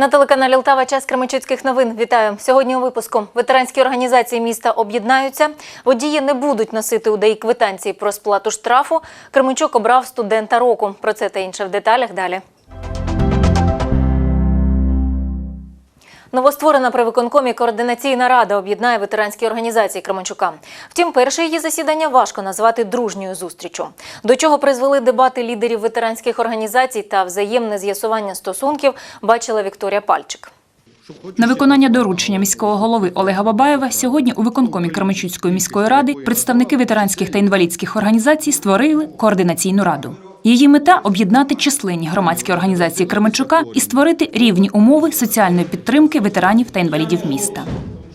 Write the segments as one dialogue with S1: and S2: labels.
S1: На телеканалі Лтава час Кременчуцьких новин. Вітаю. Сьогодні у випуску. Ветеранські організації міста об'єднаються. Водії не будуть носити у ДАІ квитанції про сплату штрафу. Кременчук обрав студента року. Про це та інше в деталях далі. Новостворена при виконкомі координаційна рада об'єднає ветеранські організації Кременчука. Втім, перше її засідання важко назвати дружньою зустрічю. До чого призвели дебати лідерів ветеранських організацій та взаємне з'ясування стосунків, бачила Вікторія Пальчик.
S2: На виконання доручення міського голови Олега Бабаєва сьогодні у виконкомі Кременчуцької міської ради представники ветеранських та інвалідських організацій створили координаційну раду. Її мета об'єднати численні громадські організації Кременчука і створити рівні умови соціальної підтримки ветеранів та інвалідів міста.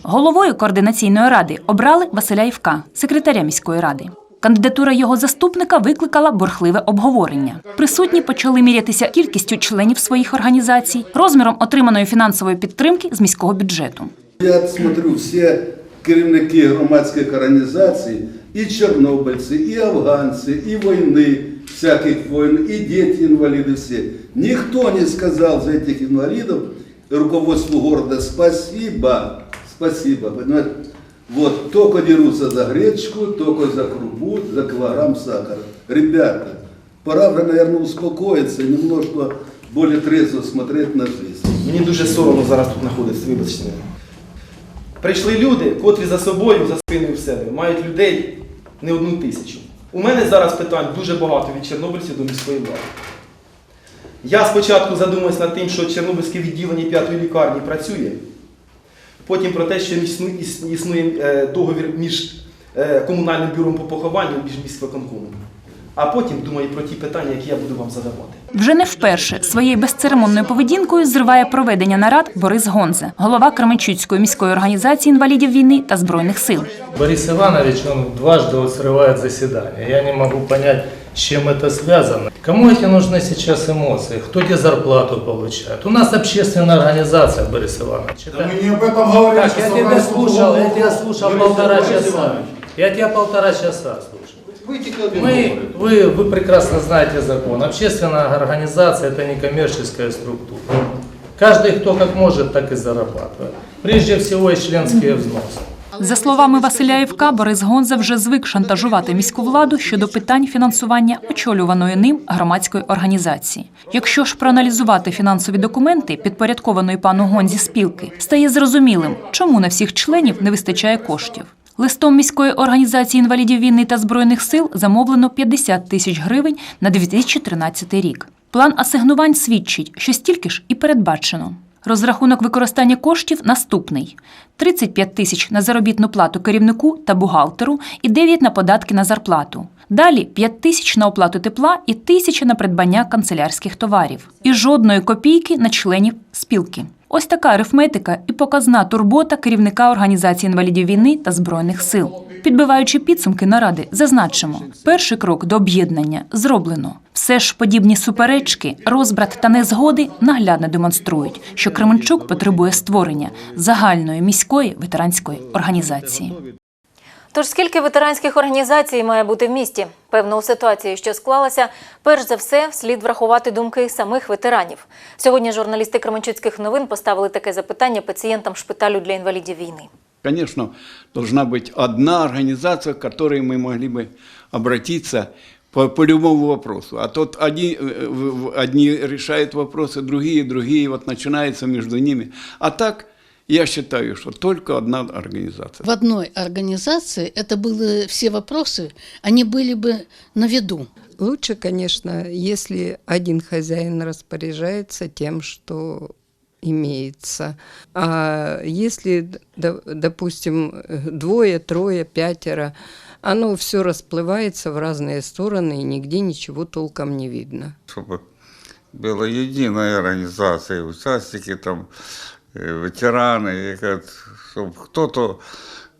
S2: Головою координаційної ради обрали Василя Івка, секретаря міської ради. Кандидатура його заступника викликала бурхливе обговорення. Присутні почали мірятися кількістю членів своїх організацій, розміром отриманої фінансової підтримки з міського бюджету.
S3: Я смотрю, всі керівники громадських організацій, і чорнобильці, і афганці, і війни, всяких воїн, і діти інваліди всі. Ніхто не сказав за цих інвалідів руководству города спасибо, спасибо, понимаете? Вот, только дерутся за гречку, только за крупу, за килограмм сахара. Ребята, пора уже, наверное, успокоиться, немножко более трезво смотреть на жизнь.
S4: Мені дуже соромно зараз тут знаходитися, вибачте. Прийшли люди, котрі за собою, за спиною в себе, мають людей не одну тисячу. У мене зараз питань дуже багато від чорнобильців до міської влади. Я спочатку задумався над тим, що Чорнобильське відділення п'ятої лікарні працює, потім про те, що існує е, договір між е, комунальним бюром по похованню між міськвиконкомом А потім думаю про ті питання, які я буду вам задавати.
S2: Вже не вперше своєю безцеремонною поведінкою зриває проведення нарад Борис Гонза, голова Кременчуцької міської організації інвалідів війни та збройних сил.
S5: Борис Иванович, он дважды вот срывает заседание. Я не могу понять, с чем это связано. Кому эти нужны сейчас эмоции? Кто где зарплату получает? У нас общественная организация, Борис Иванович.
S6: Да мы не об этом говорим.
S5: Так,
S6: что
S5: я
S6: собрали
S5: тебя слушал, я тебя
S6: службу.
S5: слушал
S6: Борис
S5: полтора
S6: Борисович.
S5: часа. Я тебя полтора часа слушал.
S3: Вы тільки один
S5: Мы,
S3: говорите.
S5: вы, вы прекрасно знаете закон. Общественная организация – это не коммерческая структура. Каждый, кто как может, так и зарабатывает. Прежде всего, и членские взносы.
S2: За словами Василя Івка, Борис Гонза вже звик шантажувати міську владу щодо питань фінансування очолюваної ним громадської організації. Якщо ж проаналізувати фінансові документи підпорядкованої пану Гонзі спілки, стає зрозумілим, чому на всіх членів не вистачає коштів. Листом міської організації інвалідів війни та збройних сил замовлено 50 тисяч гривень на 2013 рік. План асигнувань свідчить, що стільки ж і передбачено. Розрахунок використання коштів наступний: 35 тисяч на заробітну плату керівнику та бухгалтеру і 9 на податки на зарплату. Далі 5 тисяч на оплату тепла і тисяча на придбання канцелярських товарів. І жодної копійки на членів спілки. Ось така арифметика і показна турбота керівника організації інвалідів війни та збройних сил. Підбиваючи підсумки наради, зазначимо, перший крок до об'єднання зроблено. Все ж подібні суперечки, розбрат та незгоди наглядно демонструють, що Кременчук потребує створення загальної міської ветеранської організації.
S1: Тож скільки ветеранських організацій має бути в місті? Певно, у ситуації, що склалася, перш за все, слід врахувати думки самих ветеранів. Сьогодні журналісти Кременчуцьких новин поставили таке запитання пацієнтам шпиталю для інвалідів війни.
S7: Конечно, должна быть одна организация, к которой мы могли бы обратиться по, по любому вопросу. А тут одни, э, в- в- одни решают вопросы, другие, другие, вот начинается между ними. А так, я считаю, что только одна организация.
S8: В одной организации это были все вопросы, они были бы на виду.
S9: Лучше, конечно, если один хозяин распоряжается тем, что имеется. А если, допустим, двое, трое, пятеро, оно все расплывается в разные стороны, и нигде ничего толком не видно.
S6: Чтобы была единая организация, участники там, э, ветераны, чтобы кто-то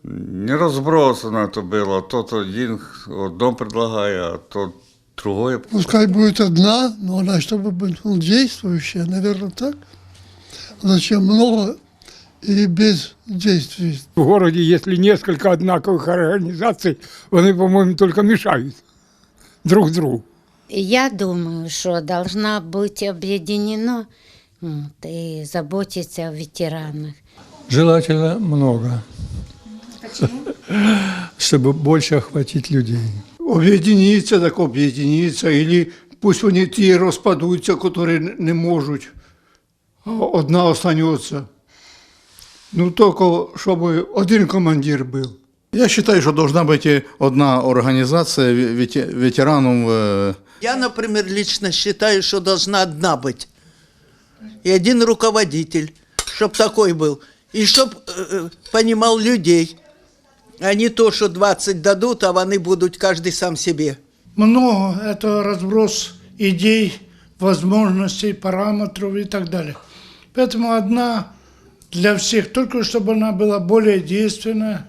S6: не разбросано это было, тот один одно предлагает, а тот другое.
S10: Пускай будет одна, но она чтобы была действующая, наверное, так. Зачем много и без действий?
S11: В городе, если несколько одинаковых организаций, вони, по-моему, только мешают друг другу.
S12: Я думаю, что должна быть объединено вот, и заботиться о ветеранах.
S11: Желательно много. Чтобы больше охватить людей.
S10: Об'єдніться, так об'єдніться, і пусть вони ті розпадуться, які не можуть. а Одна останеться. Ну, тільки, щоб один командир був.
S13: Я считаю, что должна быть одна организация вете- ветеранов. э,
S14: Я, например, лично считаю, что должна одна быть. И один руководитель, чтоб такой был. И чтоб э, понимал людей. А не то, что 20 дадут, а они будут каждый сам себе.
S10: Много – это разброс идей, возможностей, параметров и так далее. Поэтому одна для всех, только чтобы она была более действенная,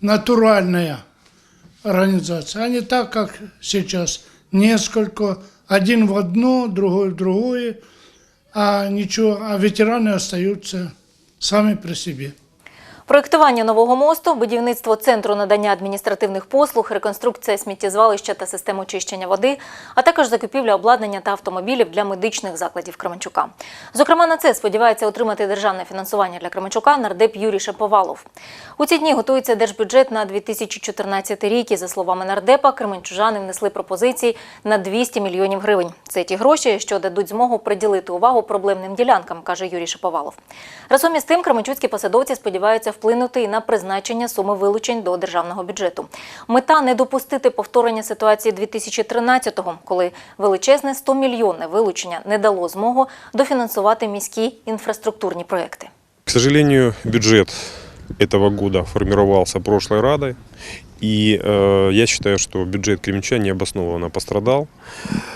S10: натуральная организация, а не так, как сейчас. Несколько, один в одно, другой в другое, а ничего, а ветераны остаются сами при себе.
S1: Проєктування нового мосту, будівництво центру надання адміністративних послуг, реконструкція сміттєзвалища та систем очищення води, а також закупівля обладнання та автомобілів для медичних закладів Кременчука. Зокрема, на це сподівається отримати державне фінансування для Кременчука нардеп Юрій Шаповалов. У ці дні готується держбюджет на 2014 рік. І за словами нардепа, кременчужани внесли пропозиції на 200 мільйонів гривень. Це ті гроші, що дадуть змогу приділити увагу проблемним ділянкам, каже Юрій Шаповалов. Разом із тим, кременчуцькі посадовці сподіваються вплинути і на призначення суми вилучень до державного бюджету. Мета не допустити повторення ситуації 2013-го, коли величезне 100 мільйонне вилучення не дало змогу дофінансувати міські інфраструктурні проекти.
S15: К сожалению, бюджет этого года формировался прошлой Радой, и э, я считаю, что бюджет Кременча необоснованно пострадал, э,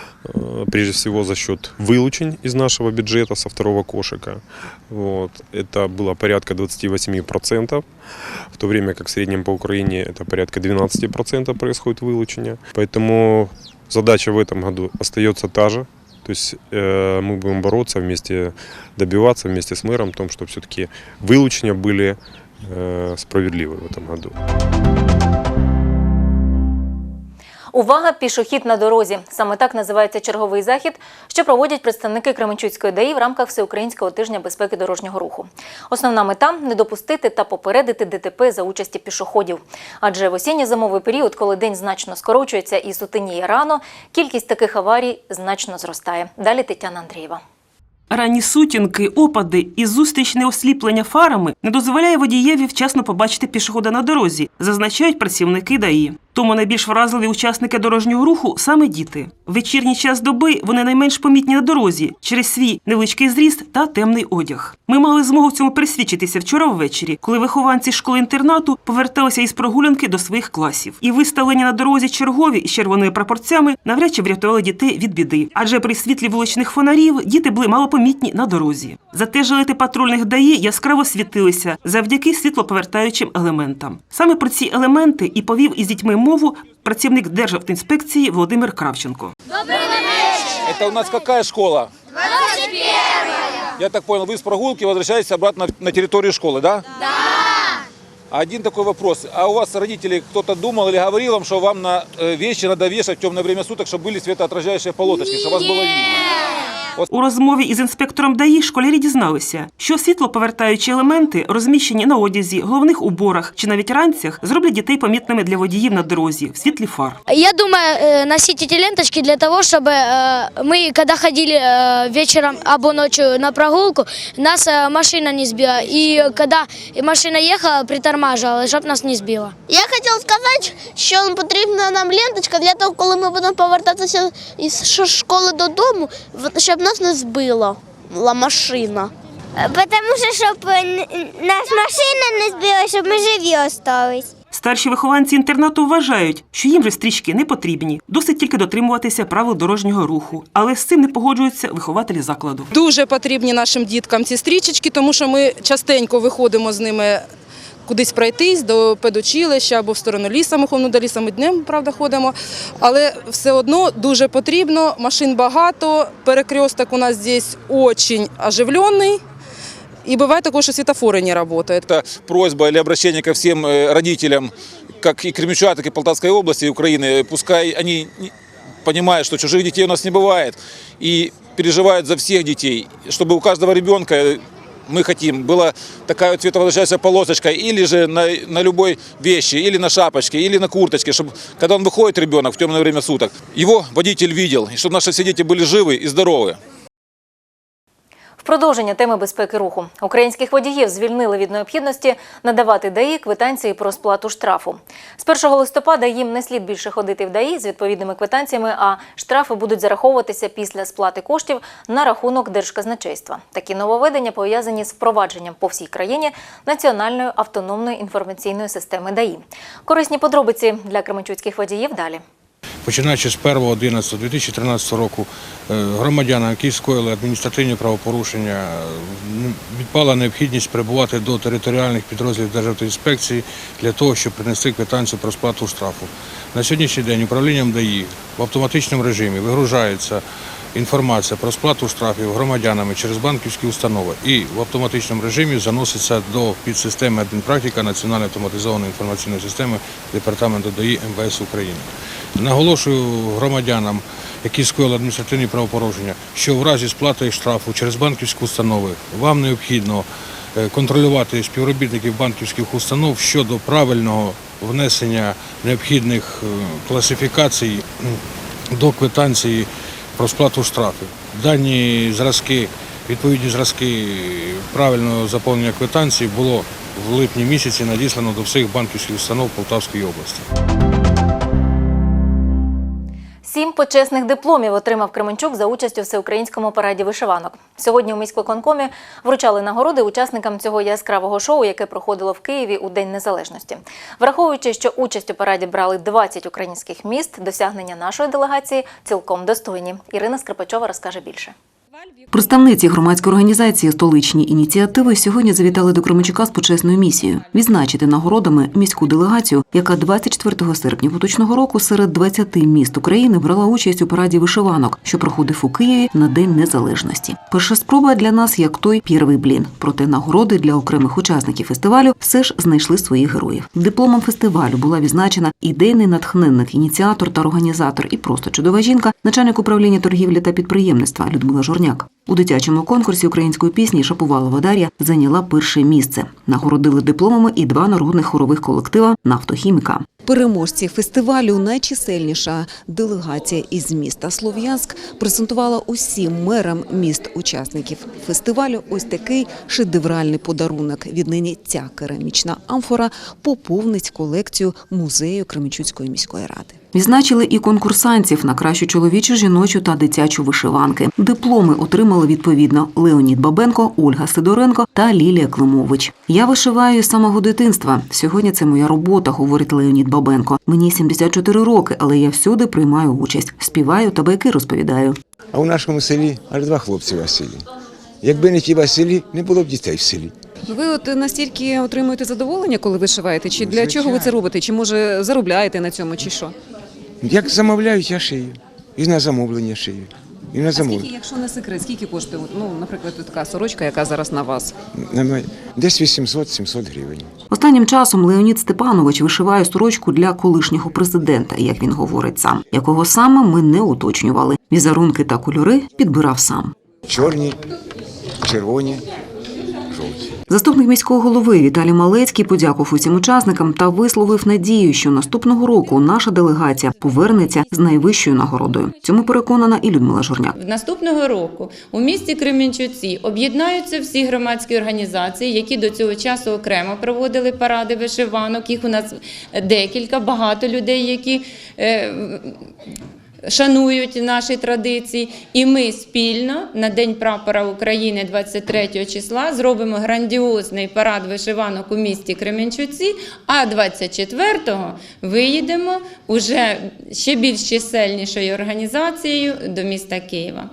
S15: прежде всего за счет вылучень из нашего бюджета со второго кошика. Вот. Это было порядка 28%, в то время как в среднем по Украине это порядка 12% происходит вылучения. Поэтому задача в этом году остается та же, то есть э, мы будем бороться вместе, добиваться вместе с мэром о том, чтобы все-таки вылучения были э, справедливы в этом году.
S1: Увага, пішохід на дорозі. Саме так називається черговий захід, що проводять представники Кременчуцької ДАІ в рамках Всеукраїнського тижня безпеки дорожнього руху. Основна мета не допустити та попередити ДТП за участі пішоходів. Адже в осінньо-зимовий період, коли день значно скорочується і сутеніє рано, кількість таких аварій значно зростає. Далі Тетяна Андрієва.
S16: Ранні сутінки, опади і зустрічне осліплення фарами не дозволяє водієві вчасно побачити пішохода на дорозі, зазначають працівники ДАІ. Тому найбільш вразливі учасники дорожнього руху саме діти. В вечірній час доби вони найменш помітні на дорозі через свій невеличкий зріст та темний одяг. Ми мали змогу в цьому пересвідчитися вчора ввечері, коли вихованці школи-інтернату поверталися із прогулянки до своїх класів. І виставлені на дорозі чергові із червоними прапорцями навряд чи врятували дітей від біди. Адже при світлі вуличних фонарів діти були малопомітні на дорозі. Зате жилети патрульних ДАІ яскраво світилися завдяки світлоповертаючим елементам. Саме про ці елементи і повів із дітьми мову працівник Державтоінспекції Володимир Кравченко.
S17: Это у нас какая школа? 21 Я так понял, вы с прогулки возвращаетесь обратно на территорию школы, да? Да. Один такой вопрос. А у вас родители кто-то думал или говорил вам, что вам на э, вещи надо вешать в темное время суток, чтобы были светоотражающие полоточки, чтобы вас было видно?
S16: У розмові із інспектором ДАІ школярі дізналися, що світлоповертаючі елементи, розміщені на одязі, головних уборах чи навіть ранцях, зроблять дітей помітними для водіїв на дорозі в світлі фар.
S18: Я думаю, э, носить эти ленточки для того, чтобы э, мы, когда ходили э, вечером або ночью на прогулку, нас э, машина не сбила. И когда машина ехала, притормаживала, чтобы нас не сбила.
S19: Я хотіла сказати, що потрібна нам ленточка для того, коли ми будемо повертатися із ш- школи додому, в- щоб нас не збила ла машина.
S18: Потому что, чтобы нас машина не сбила, чтобы мы живі остались.
S16: Старші вихованці інтернату вважають, що їм же стрічки не потрібні, досить тільки дотримуватися правил дорожнього руху. Але з цим не погоджуються вихователі закладу.
S20: Дуже потрібні нашим діткам ці стрічечки, тому що ми частенько виходимо з ними кудись пройтись до педучилища або в сторону ліса, ми ну, до ліса ми днем, правда, ходимо. Але все одно дуже потрібно, машин багато, перекресток у нас здесь очень оживлений. І буває також, що світофори не працюють.
S17: Это просьба или обращение ко всем э, родителям, как и Кременчуга, так и Полтавской области и Украины. Пускай они не- понимают, что чужих детей у нас не бывает. И переживает за всех детей, чтобы у каждого ребенка э, мы хотим, была такая вот цветовозвращающая полосочка или же на, на любой вещи, или на шапочке, или на курточке, чтобы когда он выходит, ребенок, в темное время суток, его водитель видел, и чтобы наши все дети были живы и здоровы.
S1: Продовження теми безпеки руху українських водіїв звільнили від необхідності надавати ДАІ квитанції про сплату штрафу. З 1 листопада їм не слід більше ходити в ДАІ з відповідними квитанціями, а штрафи будуть зараховуватися після сплати коштів на рахунок держказначейства. Такі нововведення пов'язані з впровадженням по всій країні національної автономної інформаційної системи ДАІ. Корисні подробиці для кременчуцьких водіїв далі.
S21: Починаючи з 1.11.2013 року е, громадянам, які скоїли адміністративні правопорушення, е, відпала необхідність прибувати до територіальних підрозділів Державтоінспекції для того, щоб принести квитанцію про сплату штрафу. На сьогоднішній день управлінням ДАІ в автоматичному режимі вигружається інформація про сплату штрафів громадянами через банківські установи і в автоматичному режимі заноситься до підсистеми адмінпрактика Національної автоматизованої інформаційної системи Департаменту ДАІ МВС України. Наголошую громадянам, які скоїли адміністративні правопорушення, що в разі сплати штрафу через банківські установи вам необхідно е, контролювати співробітників банківських установ щодо правильного внесення необхідних е, класифікацій до квитанції про сплату штрафів. Дані зразки, відповідні зразки правильного заповнення квитанції було в липні місяці надіслано до всіх банківських установ Полтавської області.
S1: Сім почесних дипломів отримав Кременчук за участь у всеукраїнському параді вишиванок. Сьогодні у міськвиконкомі вручали нагороди учасникам цього яскравого шоу, яке проходило в Києві у День Незалежності. Враховуючи, що участь у параді брали 20 українських міст, досягнення нашої делегації цілком достойні. Ірина Скрипачова розкаже більше.
S22: Представниці громадської організації столичні ініціативи сьогодні завітали до Кременчука з почесною місією відзначити нагородами міську делегацію, яка 24 серпня поточного року серед 20 міст України брала участь у параді вишиванок, що проходив у Києві на День Незалежності. Перша спроба для нас як той пірвий блін. Проте нагороди для окремих учасників фестивалю все ж знайшли своїх героїв. Дипломом фестивалю була відзначена ідейний натхненник, ініціатор та організатор і просто чудова жінка, начальник управління торгівлі та підприємництва Людмила Жорняк. У дитячому конкурсі української пісні Шапувалова Дар'я зайняла перше місце. Нагородили дипломами і два народних хорових колектива нафтохіміка.
S23: Переможці фестивалю найчисельніша делегація із міста Слов'янськ презентувала усім мерам міст-учасників фестивалю. Ось такий шедевральний подарунок. Віднині ця керамічна амфора поповнить колекцію музею Кременчуцької міської ради.
S22: Відзначили і конкурсантів на кращу чоловічу, жіночу та дитячу вишиванки. Дипломи отримали відповідно Леонід Бабенко, Ольга Сидоренко та Лілія Климович. Я вишиваю з самого дитинства. Сьогодні це моя робота, говорить Леонід Бабенко. Мені 74 роки, але я всюди приймаю участь. Співаю та байки розповідаю.
S24: А у нашому селі аж два хлопці Василі. Якби не ті Василі, не було б дітей в селі.
S25: Ви от настільки отримуєте задоволення, коли вишиваєте? Чи для чого ви це робите? Чи може заробляєте на цьому, чи що?
S24: Як замовляють, я шию. І на замовлення шию. І на
S25: А скільки, якщо не секрет, скільки коштує? Ну, наприклад, така сорочка, яка зараз на вас?
S24: Десь 800-700 гривень.
S22: Останнім часом Леонід Степанович вишиває сорочку для колишнього президента, як він говорить сам. Якого саме ми не уточнювали. Візерунки та кольори підбирав сам.
S24: Чорні, червоні, жовті.
S22: Заступник міського голови Віталій Малецький подякував усім учасникам та висловив надію, що наступного року наша делегація повернеться з найвищою нагородою. Цьому переконана і Людмила Журняк.
S26: Наступного року у місті Кременчуці об'єднаються всі громадські організації, які до цього часу окремо проводили паради вишиванок. Їх у нас декілька, багато людей, які е, шанують наші традиції. І ми спільно на День прапора України 23 числа зробимо грандіозний парад вишиванок у місті Кременчуці, а 24-го виїдемо уже ще більш чисельнішою організацією до міста Києва.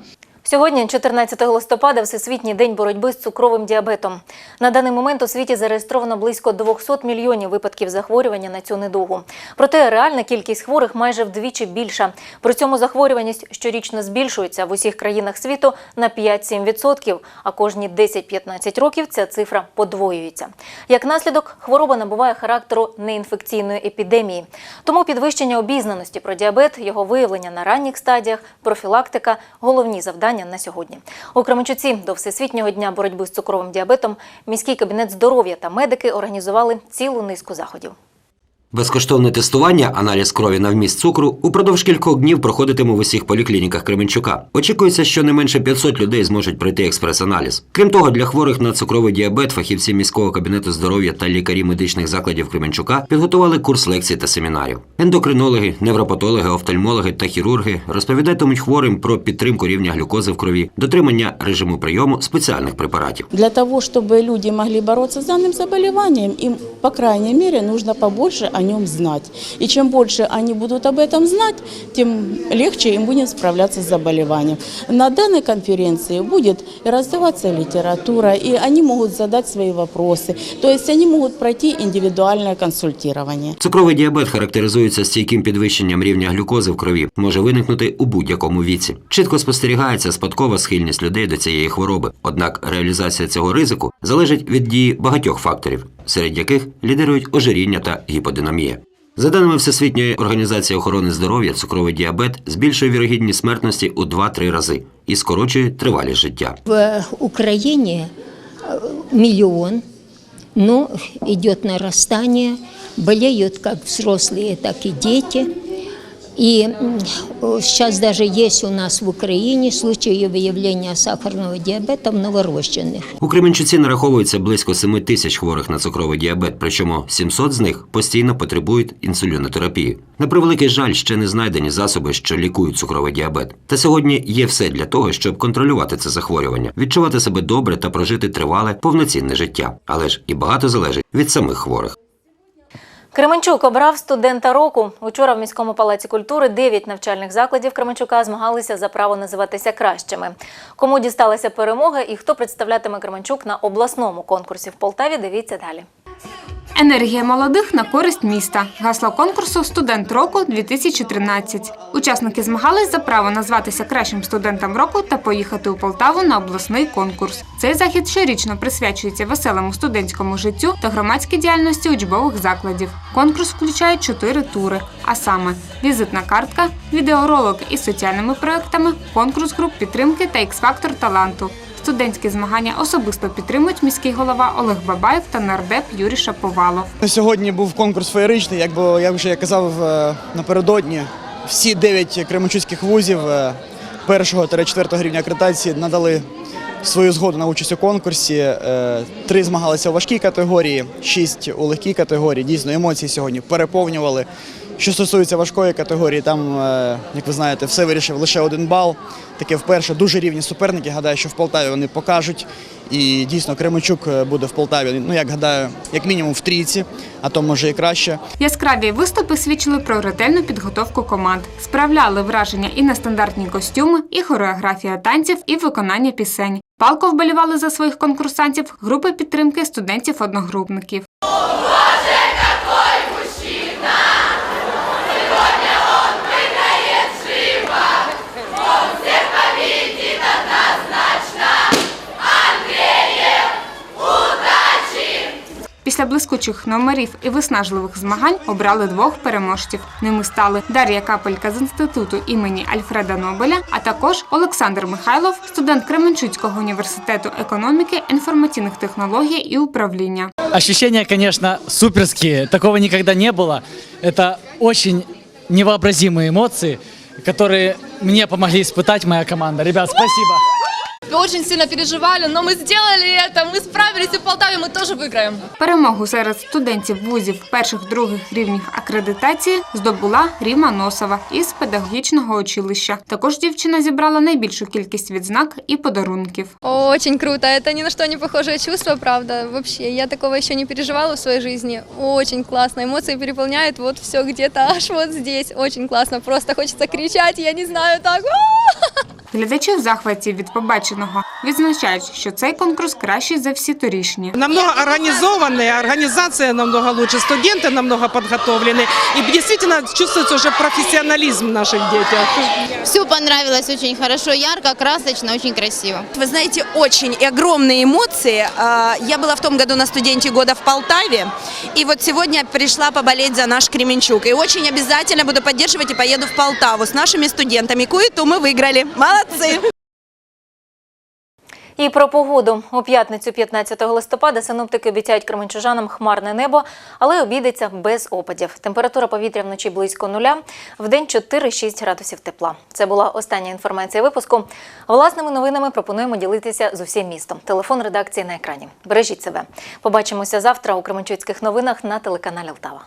S1: Сьогодні, 14 листопада, Всесвітній день боротьби з цукровим діабетом. На даний момент у світі зареєстровано близько 200 мільйонів випадків захворювання на цю недугу. Проте реальна кількість хворих майже вдвічі більша. При цьому захворюваність щорічно збільшується в усіх країнах світу на 5-7%, а кожні 10-15 років ця цифра подвоюється. Як наслідок, хвороба набуває характеру неінфекційної епідемії. Тому підвищення обізнаності про діабет, його виявлення на ранніх стадіях, профілактика головні завдання завдання на сьогодні. У Кременчуці до Всесвітнього дня боротьби з цукровим діабетом міський кабінет здоров'я та медики організували цілу низку заходів.
S27: Безкоштовне тестування, аналіз крові на вміст цукру упродовж кількох днів проходитиме в усіх поліклініках Кременчука. Очікується, що не менше 500 людей зможуть пройти експрес-аналіз. Крім того, для хворих на цукровий діабет фахівці міського кабінету здоров'я та лікарі медичних закладів Кременчука підготували курс лекцій та семінарів. Ендокринологи, невропатологи, офтальмологи та хірурги розповідатимуть хворим про підтримку рівня глюкози в крові, дотримання режиму прийому спеціальних препаратів.
S28: Для того, чтобы люди могли бороться с данным заболеванием, им, по крайней мере, нужно побольше о нем знать. И чем больше они будут об этом знать, тем легче им будет справляться с заболеванием. На данной конференции будет раздаваться литература, и они могут задать свои вопросы. То есть они могут пройти индивидуальное консультирование.
S27: Цукровий діабет характеризується стійким підвищенням рівня глюкози в крові, може виникнути у будь-якому віці. Чітко спостерігається спадкова схильність людей до цієї хвороби. Однак реалізація цього ризику залежить від дії багатьох факторів, серед яких лідирують ожиріння та гіподинамія. За даними Всесвітньої організації охорони здоров'я, цукровий діабет збільшує вірогідність смертності у 2-3 рази і скорочує тривалість життя.
S12: В Україні мільйон, ну йде наростання, боліють як взрослі, так і дети. И м, э, сейчас даже есть у нас в Украине случаи выявления сахарного диабета в новорожденных.
S27: У Кременчуці нараховується близько 7 тисяч хворих на цукровий діабет, причому 700 з них постійно потребують інсулінотерапії. На превеликий жаль, ще не знайдені засоби, що лікують цукровий діабет. Та сьогодні є все для того, щоб контролювати це захворювання, відчувати себе добре та прожити тривале повноцінне життя. Але ж і багато залежить від самих хворих.
S1: Кременчук обрав студента року. Учора в міському палаці культури дев'ять навчальних закладів Кременчука змагалися за право називатися кращими. Кому дісталася перемога і хто представлятиме Кременчук на обласному конкурсі в Полтаві, дивіться далі.
S29: Енергія молодих на користь міста. Гасло конкурсу Студент року 2013. Учасники змагались за право назватися кращим студентом року та поїхати у Полтаву на обласний конкурс. Цей захід щорічно присвячується веселому студентському життю та громадській діяльності учбових закладів. Конкурс включає чотири тури, а саме візитна картка, відеоролик із соціальними проектами, конкурс груп підтримки та ікс-фактор таланту. Студентські змагання особисто підтримують міський голова Олег Бабаєв та нардеп Юрій Шаповалов.
S30: Сьогодні був конкурс феєричний, як би я вже казав е, напередодні. Всі дев'ять кременчуцьких вузів е, першого та четвертого рівня акредитації надали свою згоду на участь у конкурсі. Е, Три змагалися у важкій категорії, шість у легкій категорії. Дійсно, емоції сьогодні переповнювали. Що стосується важкої категорії, там, е, як ви знаєте, все вирішив лише один бал. Таке вперше дуже рівні суперники. Гадаю, що в Полтаві вони покажуть. І дійсно Кременчук е, буде в Полтаві. Ну як гадаю, як мінімум в трійці, а то може і краще.
S29: Яскраві виступи свідчили про ретельну підготовку команд. Справляли враження і нестандартні костюми, і хореографія танців, і виконання пісень. Палко вболівали за своїх конкурсантів групи підтримки студентів-одногрупників. Після блискучих номерів і виснажливих змагань обрали двох переможців. Ними стали Дар'я Капелька з інституту імені Альфреда Нобеля, а також Олександр Михайлов, студент Кременчуцького університету економіки, інформаційних технологій і управління.
S31: Ощущения, конечно, суперские. Такого никогда не было. Это очень невообразимые эмоции, которые мне помогли испытать моя команда. Ребят, спасибо.
S32: Мы очень сильно переживали, но мы сделали это, мы справились, и в Полтаве мы тоже выиграем.
S29: Перемогу серед студентів вузів перших-других рівнів акредитації здобула Ріма Носова із педагогічного училища. Також дівчина зібрала найбільшу кількість відзнак і подарунків.
S32: Очень круто, это ни на что не похожее чувство, правда, вообще. Я такого еще не переживала в своей жизни. Очень классно, эмоции переполняют вот все где-то аж вот здесь. Очень классно, просто хочется кричать, я не знаю, так.
S29: Глядачі в захваті від побаченого відзначають, що цей конкурс кращий за всі торішні.
S33: Намного организованные, организация намного лучше, студенты намного подготовлены. И действительно чувствуется уже профессионализм в наших детях.
S34: Все понравилось очень хорошо, ярко, красочно, очень красиво.
S35: Вы знаете, очень и огромные эмоции. А, Я была в том году на студенте года в Полтаве, и вот сегодня пришла поболеть за наш Кременчук. И очень обязательно буду поддерживать и поеду в Полтаву с нашими студентами. Кое-то мы выиграли. Молодцы!
S1: І про погоду. У п'ятницю 15 листопада синоптики обіцяють кременчужанам хмарне небо, але обійдеться без опадів. Температура повітря вночі близько нуля, вдень 4-6 градусів тепла. Це була остання інформація випуску. Власними новинами пропонуємо ділитися з усім містом. Телефон редакції на екрані. Бережіть себе. Побачимося завтра у Кременчуцьких новинах на телеканалі Лтава.